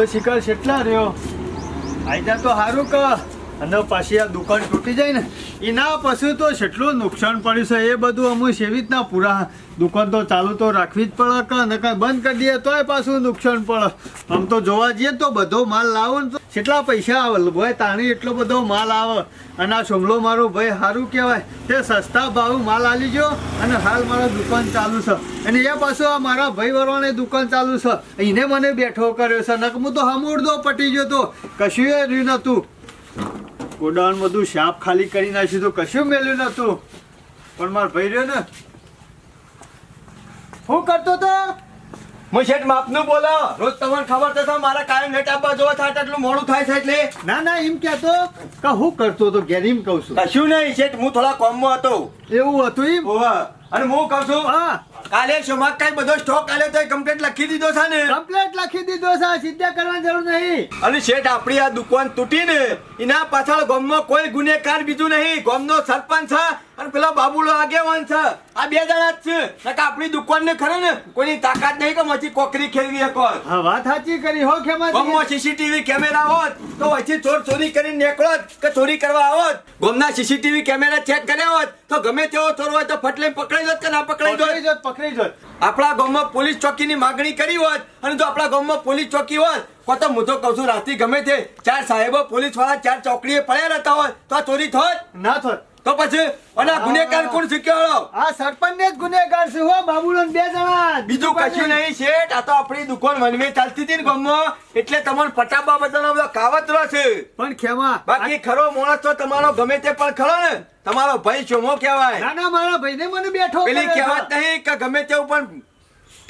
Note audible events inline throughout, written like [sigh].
ધોળો શિકાર કેટલા રહ્યો? આઈજા તો સારું ક. અને પાછી આ દુકાન તૂટી જાય ને. એના પછી તો કેટલું નુકસાન પડ્યું છે, એ બધું અમુક સેવી રીતના પૂરા દુકાન તો ચાલુ તો રાખવી જ પડે, કે અને બંધ કરી દઈએ તોય પાછું નુકસાન પડે. આમ તો જોવા જઈએ ને તો બધો માલ લાવો ને કેટલા પૈસા આવે? ભાઈ, તાણી એટલો બધો માલ આવે. અને આ સોમલો મારો ભાઈ સારું કહેવાય. તે સસ્તા ભાવ માલ આલી ગયો અને હાલ મારા દુકાન ચાલુ છે. અને એ પાછું આ મારા ભાઈ વરવાને દુકાન ચાલુ છે. એને મને બેઠો કર્યો છે. નક હું તો હમૂળદો પટી ગયો તો કશું એ રહ્યું નતું ગોડાઉન બધું શાપ ખાલી કરી નાખ્યું તો કશું મેલ્યું નતું પણ મારો ભાઈ રહ્યો ને. શું કરતો તો? હું શેઠ માપનું બોલો. રોજ તમને ખબર થશે મારા કાયમ લેટ આપવા જોવા થાય એટલું મોડું થાય છે એટલે. ના ના એમ કહેતો કે હું કરતો તો ઘેર એમ કહું છું. કશું નહીં શેઠ હું થોડા કોમમાં હતો. એવું હતું એમ? અને હું કહું છું હા. કાલે શોમાં કઈ બધો સ્ટોક કાલે તો કમ્પ્લેટ લખી દીધો છે ને. કમ્પ્લેટ લખી દીધો છે સિદ્ધા કરવાની જરૂર નહીં. અને શેઠ આપણી આ દુકાન તૂટી ને એના પાછળ ગામમાં કોઈ ગુનેગાર બીજું નહીં. ગામનો સરપંચ છે અને પેલા બાબુલો આગેવાન છે. આ બે જણા જ છે. નકર આપણી દુકાન ને ખરે ને કોઈની તાકાત નહીં કે મચી કોકરી ખેલવી એક હા વાત સાચી કરી હો ખેમા સીસીટીવી કેમેરા હોત તો પછી ચોર ચોરી કરીને નીકળોત કે ચોરી કરવા આવોત. ગામના સીસીટીવી કેમેરા ચેક કર્યા હોત તો ગમે તેવો ચોર હોય તો ફટલે પકડાઈ જોત કે ના પકડાઈ જોત? પકડી જોત આપણા ગામમાં પોલીસ ચોકીની માગણી કરી હોત અને જો આપણા ગામમાં પોલીસ ચોકી હોત કો તો હું તો કહું છું રાતે ગમે તે ચાર સાહેબો પોલીસવાળા ચાર ચોકડીએ પડ્યા રહેતા હોય તો આ ચોરી થોત? ના થોત. તો પછી અને ગુનેગાર કોણ શીખ્યો આ સરપંચ ને જ ગુનેગાર છે હો બાબુલો બે જણા બીજું કશું નહીં શેઠ. આ તો આપણી દુકાન વનવે ચાલતી હતી ને ગમો એટલે તમારે પટાબા બધાનો બધો કાવતરો છે. પણ ખેમા બાકી ખરો માણસ તો તમારો ગમે તે પણ ખરો ને. તમારો ભાઈ ચોમો કહેવાય. ના ના મારા ભાઈને મને બેઠો પેલી. કહેવત નહીં કે ગમે તેવું પણ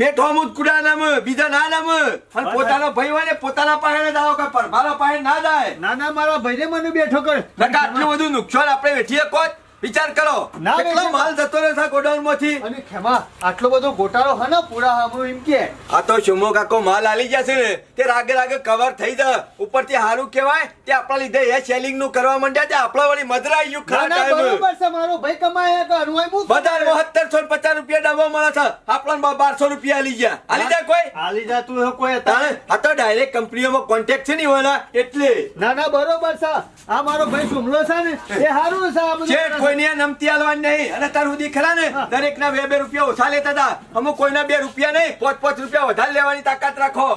પેટ હોમું જ કુડા નામ બીજા ના નામ અને પોતાનો ભાઈ હોય ને પોતાના પાસે દાવો કર કે પરમારા પાસે ના જાય. ના ના મારા ભાઈને મને બેઠો કરે. નકા આટલું બધું નુકસાન આપણે વેઠીએ કોત વિચાર કરો. કેટલો માલ જતો રહે છે ગોડાઉનમાંથી અને ખેમા આટલો બધો ગોટાળો હે ને પૂરા હામું એમ કે. આ તો શુમો કાકો માલ આલી જશે ને તે રાગે રાગે કવર થઈ જ ઉપરથી હારું કહેવાય તે આપણા લીધે એ સેલિંગનું કરવા માંડ્યા તે આપણા વળી મધરાઈ યુ ખરા ના બરોબર છે મારો ભાઈ કમાય કે અનવાય મુ સત્તરસો પચાસ રૂપિયા ડબ્બો મળે છે. આપણને બારસો રૂપિયા આલી ગયા. આલી જાય કોઈ? આલી જા તું કોઈ તાણે આ તો ડાયરેક્ટ કંપનીઓમાં કોન્ટેક્ટ છે ને એવાના એટલે. ના ના બરોબર છે. આ મારો ભાઈ સુમલો છે ને એ હારું છે આ બધું કોઈને નમતી આલવાની નહીં. અને તાર સુધી ખરા ને? દરેક ના બે બે રૂપિયા ઓછા લેતા હતા અમુક કોઈના બે રૂપિયા નહીં. પાંચ પાંચ રૂપિયા વધારે લેવાની તાકાત રાખો.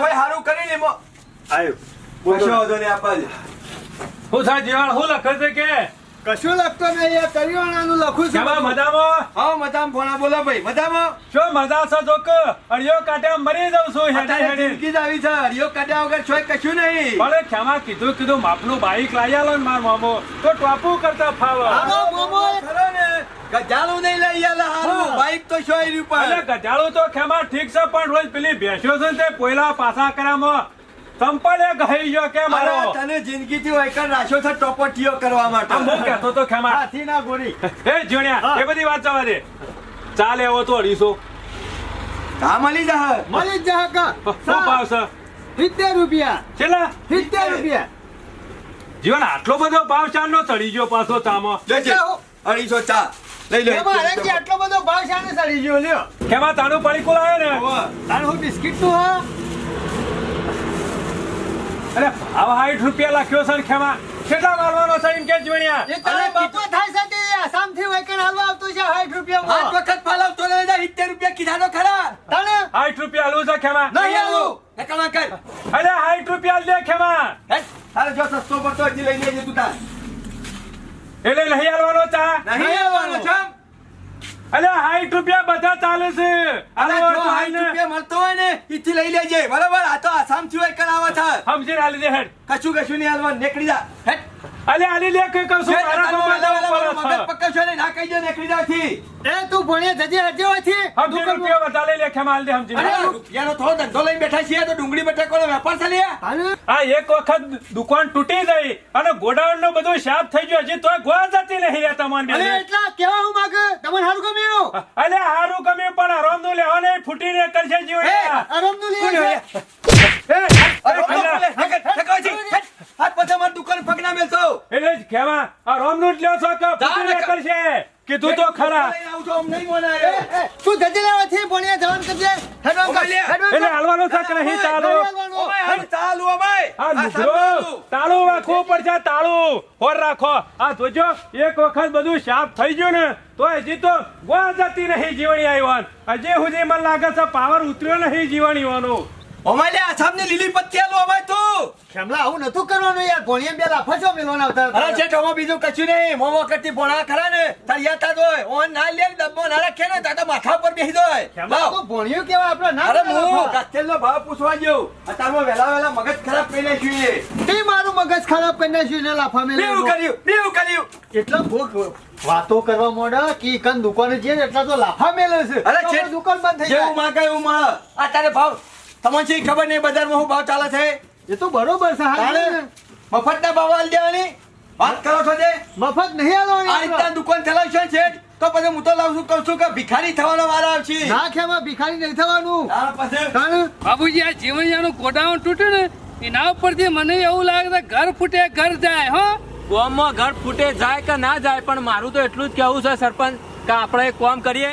કોઈ સારું કરી ને આવ્યું પૂછો વાંધો ને આપવા હું થાય જીવાળ હું લખે છે કે? કશું લખતો નહીં એ કરિયાણાનું લખું છું. કેવા મજામાં? હા મજામાં ભોણા બોલો ભાઈ મજામાં? શું મજા છે જોક? અડિયો કાઢ્યા મરી જાઉં છું હેડી આવી છે અડિયો કાઢ્યા વગર છોય કશું નહીં. ભલે ક્ષમા કીધું કીધું માપનું બાઈક લાવી આલો માર મામો. તો ટોપું કરતા ફાવ. હાલો, મોમો. ખરો ને. ગજાલું નહીં લઈ આલા હારું. બાઈક તો શોય રહ્યું અરે પણ ગજાળું તો ખેમા ઠીક છે પણ રોજ પેલી ભેંસો છે તે પોયલા પાછા કર્યામાં સંપલે ગઈ ગયો કે મારો. તને જિંદગી થી વૈકર રાખ્યો છે ટોપટીઓ કરવા માટે. હું કહેતો તો ખેમા. હાથી ના ગોરી. [laughs] એ જીણ્યા એ બધી વાત જવા દે. ચાલે એવો તો અઢીસો હા મળી જા મળી જ કા. શું ભાવ છે? સિત્તેર રૂપિયા. છેલ્લા? સિત્તેર રૂપિયા. જીવન આટલો બધો ભાવ ચાંદનો ચડી ગયો પાછો ચામાં. લેજે અઢીસો ચા. લઈ લે. કે આટલો બધો ભાવ ચાર ને ચડી ગયો લ્યો. ખેમા તાનું પડીકું આવે ને? તાણું હું બિસ્કિટનું હા? અરે ભાવ સાઠ રૂપિયા લખ્યો છે ને ખેમા. કેટલા મારવાનો છે એમ કે જીવણ્યા એ તારે અરે બાપો થાય છે તે આસામથી વૈકણ હાલવા આવતો છે 60 રૂપિયા આઠ વખત રહે છે સિત્તેર રૂપિયા કીધા તો ખરા. તને સાઠ રૂપિયા આલું છે ખેમા. નહીં આલું. નકળા કર. અરે સાઠ રૂપિયા લે ખેમા. તારે જો સસ્તો પડતો હજી લઈ લેજે તું તાર. એટલે નહીં હાલવાનો ચા. નહીં હાલવાનો છે અરે સાઠ રૂપિયા બધા ચાલે છે. અરે સાઠ રૂપિયા મળતો હોય ને ઈથી લઈ લેજે. બરાબર? આ તો આસામથી આવે છે સમજીને આલી દે હેડ. કશું કશું નહીં હાલવાનું. નીકળી જા. હેટ. અલે આલી લે કે કહું મારા જવું પડે મગજ પકડશો ને ના કહી દે નીકળી જા થી. એ તું ભણે જજે હજે હોયથી. સમજી રૂપિયા વધારે લે કે માલ દે અરે સમજીને રૂપિયાનો થોડો ધંધો લઈને બેઠા છીએ તો ડુંગળી બટાકોનો વેપાર ચાલે આ એક વખત દુકાન તૂટી ગઈ અને ગોડાઉનનું બધું શાપ થઈ ગયો હજી તો ગોવા જતી નહીં રે તમને અરે. એટલા કેવા હું માગે? તમને હારું ગમ્યું અલે હારું ગમ્યું પણ આરામનું લેવા નહીં ફૂટીને કરશે જીવણ્યા. આરામનું લે કોણ છે. એ, અરે, એ, પેલા- બોલે, ઠેકા, ઠેકા છે. હેટ, હાથ પછી મારી દુકાન જ આ રોમનું જ લ્યો છો કે ને. કરશે. કીધું તો ખરા. તું જજે લેવા છે? ભણ્યા જવાન કરજે. એટલે હાલવાનો છે કે નહીં ચાલો? ચાલુ ભાઈ આ સાંભળો. તાળું રાખવું પડશે તાળું. હોર રાખો. આ જોજો એક વખત બધું સાફ થઈ ગયું ને તો હજી તો ગોળ જતી નહીં જીવણી આવ્યો હજી સુધી મને લાગે છે પાવર ઉતર્યો નહીં જીવણીઓનો. અમારે લે આસામની લીલી પત્તી આલો અમારે તું. ખેમલા આવું નતું કરવાનું યાર. ભણ્યા બે લાફા છો મેલવાના આવતા અરે છે ટોમો બીજું કશું નહીં. મોમો કરતી ભોણા ખરા ને. તાર યાદ થાતો હોય. ઓન ના લે દબ્બો ના રાખે ને તાર માથા પર બેસી દોય ખેમલા તો ભણ્યું કેવા આપણો ના અરે હું. કાસ્ટેલનો ભાવ પૂછવા ગયો. અત્યારમાં વહેલા વેલા મગજ ખરાબ કરી નાખ્યું તે મારું મગજ ખરાબ કરી નાખ્યું ને લાફા બેવું મેલે કર્યું બેવું કર્યું. એટલા ભોગ વાતો કરવા મોડા કે કન દુકાને છે ને એટલા તો લાફા મેલે છે. અરે છે દુકાન બંધ થઈ જેવું જાય. માંગે એવું મળે. આ તારે ભાવ તમને શી ખબર નહીં બજારમાં શું ભાવ ચાલે છે? એ તો બરોબર છે હા મફતના ભાવ આલ દેવાની? વાત કરો છો જે? મફત નહીં આલવાની આ રીતના દુકાન ચલાવશો છે તો પછી હું તો લાવું છું કહું છું કે ભિખારી થવાનો વારો આવશે. ના ખેમાં ભિખારી નહીં થવાનું. પછી? બાબુજી આ જીવણિયાનું ગોડાઉન તૂટ્યું ને એના ઉપરથી મને એવું લાગે છે ઘર ફૂટે ઘર જાય હો? ગોમમાં ઘર ફૂટે જાય કે ના જાય પણ મારું તો એટલું જ કહેવું છે સરપંચ કે આપણે એક કામ કરીએ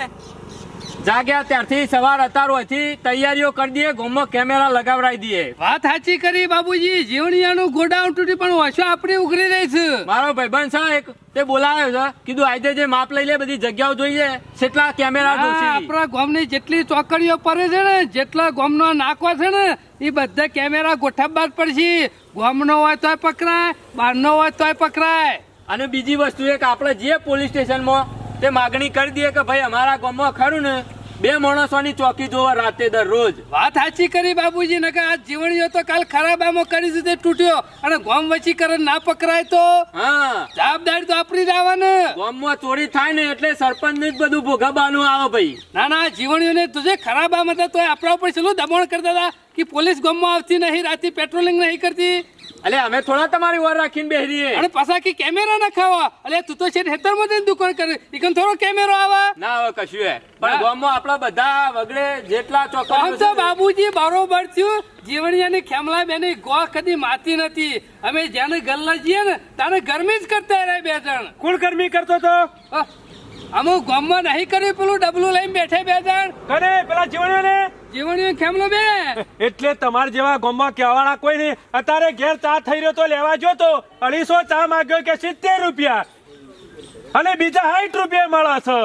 જાગ્યા ત્યારથી સવાર અતાર હોયથી તૈયારીઓ કરી દઈએ ગામમાં કેમેરા લગાવડાવી દઈએ. વાત સાચી કરી બાબુજી જીવણિયાનું ગોડાઉન તૂટી પણ ઓછો આપણી ઉઘરી રહી છે. મારો ભાઈબંધ છે એક તે બોલાવ્યો છે કીધું આજે જે માપ લઈ લે બધી જગ્યાઓ જોઈએ કેટલા કેમેરા આપણા ગામની જેટલી ચોકડીઓ પડે છે ને જેટલા ગોમનો નાકો છે ને એ બધા કેમેરા ગોઠવવા જ પડશે. ગામનો હોય તોય પકડાય બહારનો હોય તોય પકડાય. અને બીજી વસ્તુ એક આપણે જે પોલીસ સ્ટેશનમાં તે માગણી કરી દઈએ કે ભાઈ અમારા ગામમાં ખરું ને બે માણસોની ચોકી જોવા રાતે દરરોજ. વાત સાચી કરી બાબુજી કે આ જીવણીઓ તો કાલ ખરાબ આમો કરી દીધે તૂટ્યો. અને ગોમ વચી કરે ના પકડાય તો? હા. જવાબદારી તો આપણી જ આવે ને ગામમાં ચોરી થાય ને એટલે સરપંચ ને જ બધું ભોગવવાનું આવે ભાઈ. ના ના જીવણીઓને તુજે ખરાબ આમ હતા તો આપણા ઉપર છેલ્લું દબાણ કરતા હતા. કે પોલીસ ગમમાં આવતી નહીં રાતે પેટ્રોલિંગ નહીં કરતી? અલે અમે થોડા તમારી વાર રાખીને બેહરીએ. અને પાછા કે કેમેરા ના ખાવા? અલે તું તો છે હેતરમાં જઈને દુકાન કરે. ઇકન થોડો કેમેરો આવે? ના હવે કશું હે. પણ. ગામમાં આપણા બધા વગડે જેટલા આમ તો ચોક્કસ બાબુજી બરોબર થયું. જીવણિયાની ખેમલા બેને ગોખ કદી માતી નથી. અમે જેને ગલ્લા જઈએ ને તારે ગરમી જ કરતા રહે બે જણ. કુલ ગરમી કરતો તો? અમુક ગામમાં નહીં કર્યું પેલું ડબલું લઈને બેઠે બે જણ? કરે પેલા જીવણીઓને? જીવણીઓ ખેમલો બે? એટલે તમારા જેવા ગામમાં કહેવાના કોઈ નહીં. અત્યારે ઘેર ચા થઈ રહ્યો તો લેવા જો તો. અઢીસો ચા માંગ્યો કે સિત્તેર રૂપિયા. અને બીજા સાઠ રૂપિયા મળે છે.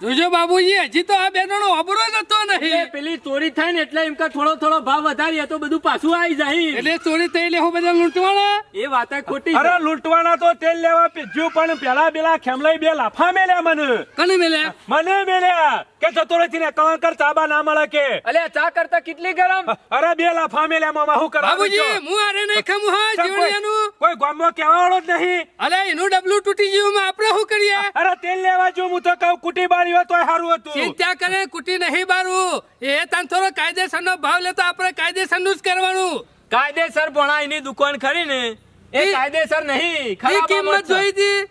જોજો બાબુજી હજી તો આ બે જણો અબરો જતો નહીં. પેલી ચોરી થાય ને એટલે એમ કે થોડો થોડો ભાવ વધારીએ તો બધું પાછું આવી જાય. એટલે ચોરી થઈ લેવું બધા લૂંટવાના? એ વાત ખોટી અરે લૂંટવાના તો તેલ લેવા પીજ્યું પણ પેલા બેલા ખેમલાઈ બે લાફા મેલ્યા મને. કને મેલે મને મેલ્યા કે જતો રહેતી ને કર ચાબા ના મળે કે. અલે ચા કરતા કેટલી ગરમ? અરે બે લાફા મેલ્યા મામા હું કરા બાબુજી હું આરે નહીં ખમું હા જીવણિયાનું. કોઈ ગામમાં કહેવા વાળો જ નહીં. અલે એનું ડબલું તૂટી ગયું માં આપણે શું કરીએ? અરે તેલ લેવા જો હું તો કહું કુટી બારી હોય તોય સારું હતું. ચિંતા કરે કુટી નહીં બારું. એ તાન થોડો કાયદેસરનો ભાવ લેતો આપણે કાયદેસરનું જ કરવાનું. કાયદેસર ભણા એની દુકાન ખરી ને એ કાયદેસર નહીં એ કિંમત જોઈ હતી.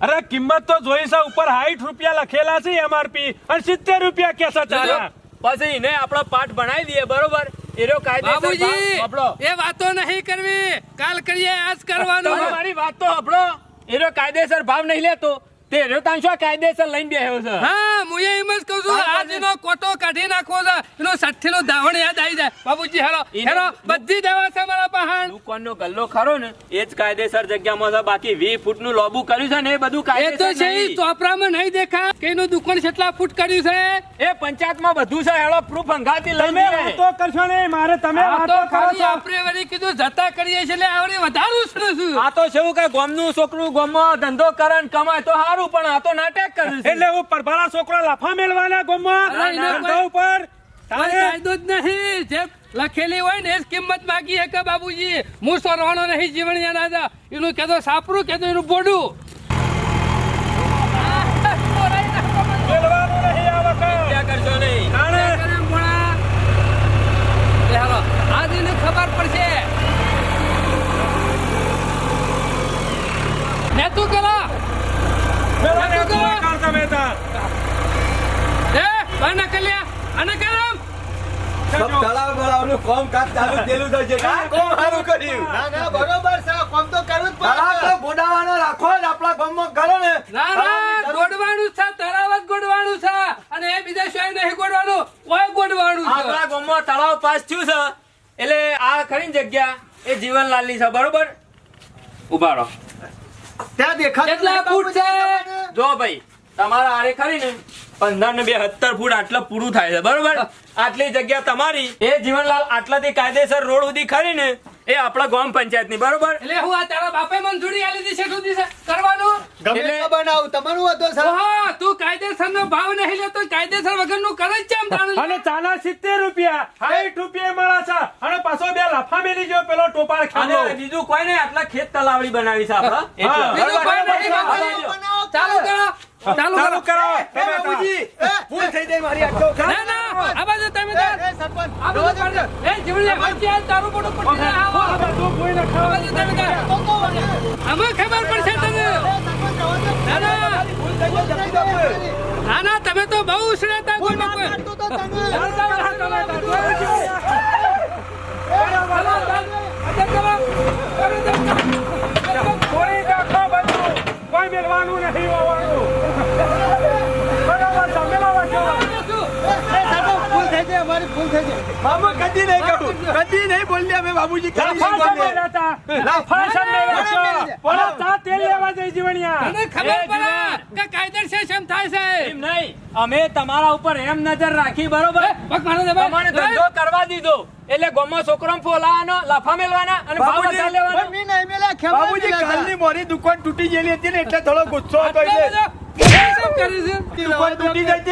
અરે કિંમત તો જોઈ છે ઉપર સાઠ રૂપિયા લખેલા છે એમઆરપી અને સિત્તેર રૂપિયા કેસા ચાલ્યા પછી એને આપણો પાઠ ભણાવી દઈએ બરોબર? એરો કાયદેસર એ વાતો નહીં કરવી. કાલ કરીએ આજ કરવાનું. મારી વાત તો આપણો એરો કાયદેસર ભાવ નહીં લેતો. તે તાન શું કાયદેસર લઈને બેહ્યો છે? હા હું એમ જ કહું છું આજનો કોટો કાઢી નાખવો છે. એનો સઠ્ઠીનો ધાવણ યાદ આવી જાય. બાબુજી હેરો હેરો બધી દવા છે મારા પહાણ. દુકાનનો ગલ્લો ખરો ને એ જ કાયદેસર જગ્યામાં છે. બાકી વી ફૂટનું લોબુ કર્યું છે ને એ બધું એ તો છે ઈ ચોપરામાં નહીં દેખા કે એનું દુકાન કેટલા ફૂટ કર્યું છે? એ પંચાયતમાં બધું છે હેલો પ્રૂફ અંગાતી લઈને તમે વાતો કરશો ને મારે તમે આ વાતો કરો છો. આપણે વળી કીધું જતા કરીએ છીએ એટલે આવડે વધારું શું છું? આ તો છે કે ગોમનું છોકરું ગોમમાં ધંધો કરે ને કમાય તો સારું પણ આ તો નાટક કર્યું છે. એટલે હું પરભારા છોકરા લાફા મેળવાના ગામમાં ધંધા ઉપર. કાયદો જ નહીં. જે લખેલી હોય ને એ જ કિંમત માગી હે કે બાબુજી. હું સોરવાનો નહીં જીવણિયા ના એનું કેદો સાપરું કેદો એનું બોડું. ખબર પડશે ને તું કરો કોઈ. એ કલ્યા અને કરમ તળાવ બળાવનું કોમ કાજ ચાલુ થયેલું છે કોમ સારું કર્યું. ના ના બરોબર છે. આ તો કરવું જ પડે. તો ગોડાવાનો રાખો જ આપણા ગામમાં કરો ને. ના ના ગોડવાનું છે તરાવ જ ગોડવાનું છે. અને એ બીજા શોય નહીં ગોડવાનું ઓય ગોડવાનું છે. આપણા ગામમાં તળાવ પાસ થયું છે. એટલે આ ખરી જગ્યા એ જીવનલાલની છે. બરોબર? ઊભા રહો. ત્યાં દેખાતું કેટલા ફૂટ છે? જો ભાઈ તમારા આરે ખરી ને પંદર ને બે સત્તર ફૂટ આટલા પૂરું થાય છે બરોબર? આટલી જગ્યા તમારી એ જીવનલાલ આટલાથી કાયદેસર રોડ સુધી ખરી ને એ આપણા ગામ પંચાયતની બરોબર? એટલે હું આ તારા બાપે મંજૂરી આલી હતી છે? કરવાનું? ગમે તે તમારું હતો સર ઓહો, તું કાયદેસરનો ભાવ નહીં લેતો કાયદેસર વગરનું કરે જ છે તાણું. અને ચાના સિત્તેર રૂપિયા સાઠ રૂપિયા મળે છે. અને પાછો બે લાફા મેલી ગયો પેલો ટોપાળ અને બીજું કોઈ નહીં આટલા ખેત તલાવડી બનાવી છે આપણા. બીજું કોઈ નહીં ચાલુ કરો ચાલુ કરો. કરો. એ ભૂલ થઈ જાય મારી આટલો ના ના આ બાજુ તમે સરપંચ આ બાજુ એ જીવણિયા, વચ્ચે તારું મોઢું પકડી આવો. આ બાજુ તમે આમાં ખબર પડશે તને ના ના ના ના તમે તો બહુ ઉછળતા કોઈ મેળવાનું નહીં હોવાનું. બરાબર જમેલો વાંચો ભૂલ થઈ જાય અમારી ભૂલ થઈ જાય. બાબુ કદી નહીં કહું કદી નહીં બોલ્યા અમે બાબુજી કદી નહીં બોલ્યા ખબર પડે કે કાયદેસર શેમ થાય છે? એમ નહીં. અમે તમારા ઉપર એમ નજર રાખી બરોબર? તમારે ધંધો કરવા દીધો. એટલે ગોમો છોકરો ફોલાવાનો લફા મેલવાના અને ભાવ બાબુજી, વધારે લેવાનો. મી નહીં મેલા ખેવા બાબુજી કાલની મોરી દુકાન તૂટી ગયેલી હતી ને એટલે થોડો ગુસ્સો હતો એટલે. દુકાન તૂટી જાય.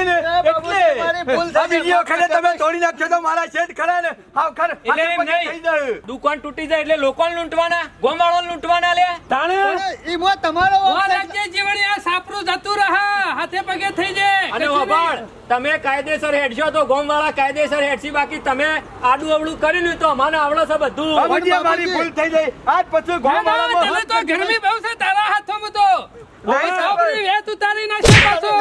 દુકાન તૂટી જાય એટલે લોકો લૂંટવાના ગોમાળો લૂંટવાના લે. તમારો સાપરું જતું રહે હાથે પગે થઈ જાય અને વભાળ તમે કાયદેસર હેડશો તો ગોમ વાળા કાયદેસર હેડશી બાકી તમે આડું અવળું કરી ને તો મને આવડે છે બધું. બાબુજી મારી ભૂલ થઈ જાય આજ પછી માળામાં તને તો ગરમી બહુ છે તારા હાથોમાં તો. વેત ઉતારી નાખશે પાછો.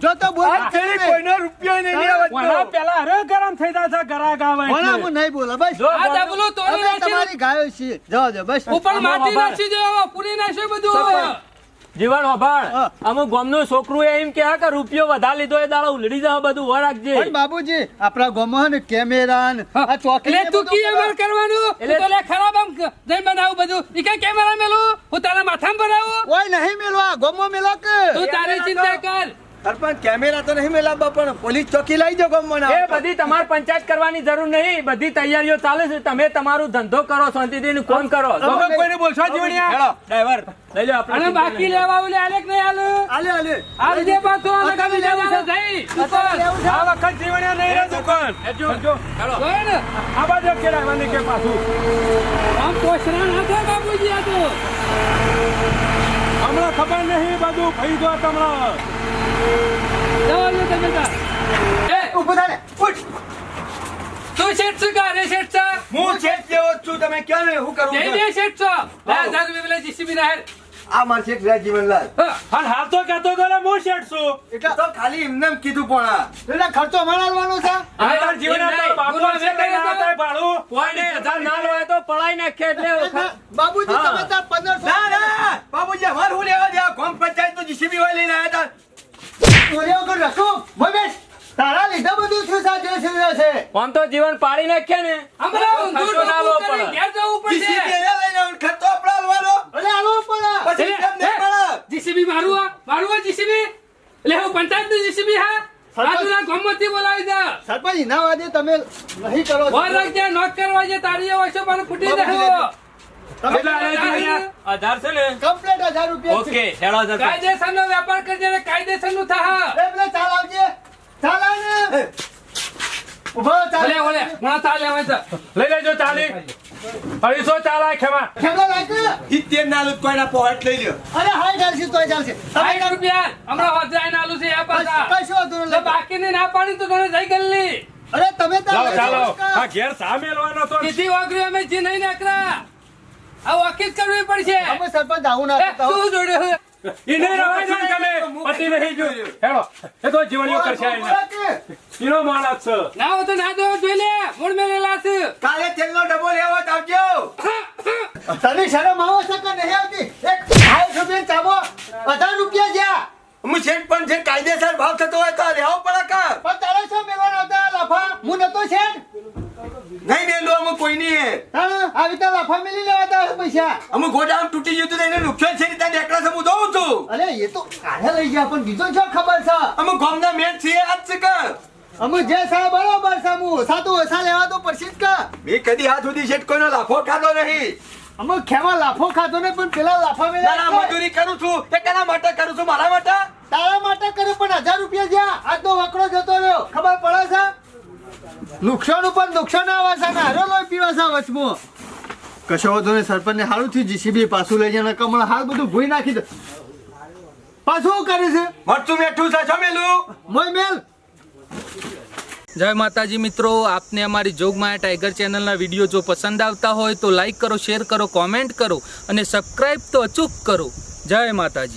જો તો બોલ તેરી કોઈનો રૂપિયો નહીં લેવા વણા પેલા હરે ગરમ થઈ જા છે ગરા આવે મને હું નહીં બોલો બસ. આ ડબલું તોડી નાખી તમારી ગાયો છે જો જો બસ. ઉપર માટી નાખી દેવા પૂરી નાખી બધું જીવન હોભાળ. અમુક ગામનું છોકરું એમ કે કે રૂપિયો વધારે લીધો એ દાડો ઉલડી જાવ બધું વર રાખજે. પણ બાબુજી આપણા ગામમાં ને કેમેરા ને આ ચોકી એટલે તું કી અમાર કરવાનું? એટલે- લે ખરાબ આમ જઈ બનાવું બધું. ઈ કઈ કેમેરા મેલું? હું તારા માથામાં બનાવું? ઓય નહીં મેલવા ગામમાં મેલો કે. તું તારી ચિંતા કર. સરપંચ કેમેરા તો નહીં મેલાવવા પણ પોલીસ ચોકી લઈ જાઓ ગમવાના. એ બધી તમારે પંચાયત કરવાની જરૂર નહીં. બધી તૈયારીઓ ચાલે છે. તમે તમારો ધંધો કરો શાંતિથી નું કામ કરો. તમે કોઈને બોલશો જીવણિયા? હેલો ડ્રાઈવર લઈ લો આપણે અને બાકી લેવા આવું લે આલે નહીં આલે? આલે આલે. આલ જે પાછો આલે કમી લેવું લેવા જઈ. આ વખત જીવણિયા નહીં રે દુકાન. હેડજો. જો, હેલો. જોયે ને? આ બાજુ કેળાવાની કે પાછું. આમ કોશરા ના થાય બાબુજી આ તો. હમણાં ખબર નહીં બધું ભાઈ દો તમને જવા દો તમે તાર. એ, ઊભો થા ને. ઉઠ. તું શેઠ છું કે અરે શેઠ છે હું શેઠ જેવો છું તમે ક્યાં ને હું કરું બે શેઠ છો બે હજાર રૂપિયા પેલા જીસીબી ના આ માર શેઠ રહ્યા જીવનલાલ. હા. હાલ તો કહેતો તો ને હું શેઠ છું. એટલે તો ખાલી એમને એમ કીધું પણ આ. એટલે ખર્ચો અમારે આલવાનો છે? આ તાર એમ બાપુ છે અમે આવતા ભાડું? કોઈને હજાર ના લો તો પડાઈ નાખે એટલે બાબુજી હા. તમે તાર 1500 ના ના બાબુજી હર હું લેવા દે? ગામ પંચાયત તો જીસીબી હોય લઈને આયા હતા. બોલ્યા ઓગર રસો બેસ તારા લીધે બધું થયું છે જે થયું છે. આમ તો જીવન પાડી નાખે ને. ઊંધું ખર્ચો ના પડે. ઘેર જવું જીસીબી એને લઈને ખર્ચો આપણે આલવાનો. એટલે આલો પડે પછી કેમ નહીં પડે? જીસીબી મારું આ મારું આ જીસીબી? એટલે હું પંચાયતનું જીસીબી હા? આજુના ગામમાંથી બોલાવી દે. સરપંચ એના વાદે તમે નહીં કરો. છો. રાખજે નોક કરવા જે તારી વર્ષો પણ ફૂટી કાયદેસર નો? વેપાર કરજે કાયદેસરનું થાય ચાલ ને? ઊભો રહો, ઓલે ઓલે ચાલે હવે લઈ લેજો ચાલી. અઢીસો ચાલ આ ખેમા ખેમલા લાગ ને? સિત્તેર ના લુત લઈ લ્યો. અરે હાય ચાલશે તોય ચાલશે. તમે રૂપિયા. હમણાં આઈને આલુ છે એ પાછા. કશું નહીં. તો ના પાડી તો તને જઈ ગયેલી. અરે તમે ચાલો ચાલો. આ ઘેર સામે મેલવાનો તો સીધી વાગરી અમે જી નહીં નાખરા આ વકીલ કરવી પડશે. અમે સરપંચ આવું ના તું જોડે? નહીં રવાય ને તમે પતિ નહીં જો હેડો એ તો જીવણીઓ કરશે આ ઈનો માણસ છે ના હોય તો ના દો જોઈ લે મૂળ મેલેલા છે કાલે તેલનો ડબ્બો લેવા આવજો તને શરમ આવે છે કે નહીં આવતી એક રૂપિયા ચાબો હજાર રૂપિયા જ્યાં હું શેઠ પણ જે કાયદેસર ભાવ થતો હોય તો લેવો પડે કે પણ તારે શું મેળવાનો હતા લાફા હું નતો છે નહીં મેલું અમુક કોઈની હે. આવી રીતે લાફા મેલી લેવાતા હશે પૈસા. અમે ગોડાઉન તૂટી ગયું હતું તો એને નુકસાન છે ત્યાં નેકળા છે હું જોઉં છું. અરે એ તો કાઢે લઈ ગયા પણ બીજો શું ખબર છે? અમે ગામના મેન છીએ આજ છે કે અમે જે સા બરોબર છે હું સાતું ઓછા લેવા તો પડશે કે મેં કદી હાથ સુધી શેઠ કોઈનો લાફો ખાધો નહીં. અમે ખેવા લાફો ખાધો ને પણ પેલા લાફા ના, મજૂરી કરું છું એ કેના માટે કરું છું મારા માટે? તારા માટે કરું પણ હજાર રૂપિયા જ્યાં આજ તો વકરો જતો રહ્યો ખબર પડે છે નુકસાન ઉપર નુકસાન આવે છે ને હારો લોહી પીવા છે વચમાં. કશો વધુ ને સરપંચ ને સારું થયું જીસીબી પાછું લઈ જાય કમળ હાલ બધું ભૂઈ નાખી દે. પાછું શું કરે છે? મરચું બેઠું છે જમેલું મેલું? મોય મેલ. જય માતાજી મિત્રો આપને અમારી જોગમાયા ટાઈગર ચેનલના વીડિયો જો પસંદ આવતા હોય તો લાઈક કરો શેર કરો કોમેન્ટ કરો અને સબસ્ક્રાઈબ તો અચૂક કરો. જય માતાજી.